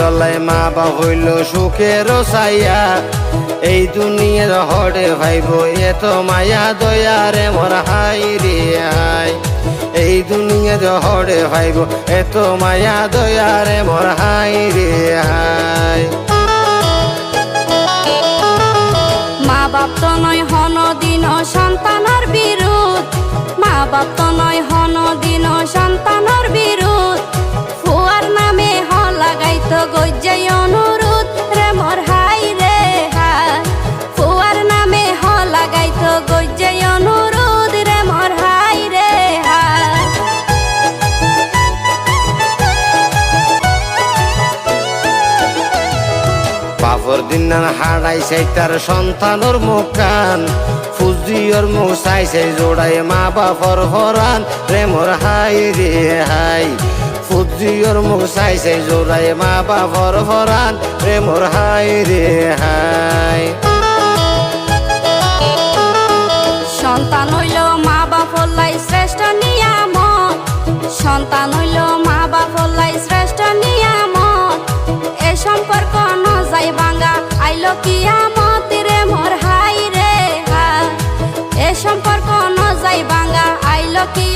হলাই মা বা হইল সুখের সাইয়া এই দুনিয়ার হরে ভাইব এত মায়া দয়ারে মোর হাই রে হাই এই দুনিয়ার হরে ভাইব এত মায়া দয়ারে মোর হাই রে হাই মা বাপ তো নয়, হন দিন সন্তানের বিরুদ্ধ মা বাপ তো নয়, হন দিন সন্তানের বিরুদ্ধ বাপর দিন হারাইছে তার সন্তানর মুখান ফুজিয়র সেই জোড়াই মা বাপর হরান। প্রেমর হাই রে হাই। ফুজিয়র সেই জোড়াই মা বাপর হরান। প্রেমর হাই রে হাই। সন্তান হইল মা বাপর লাই শ্রেষ্ঠ নিয়ামক সন্তান হইল মন যাই ভাঙা আইল কি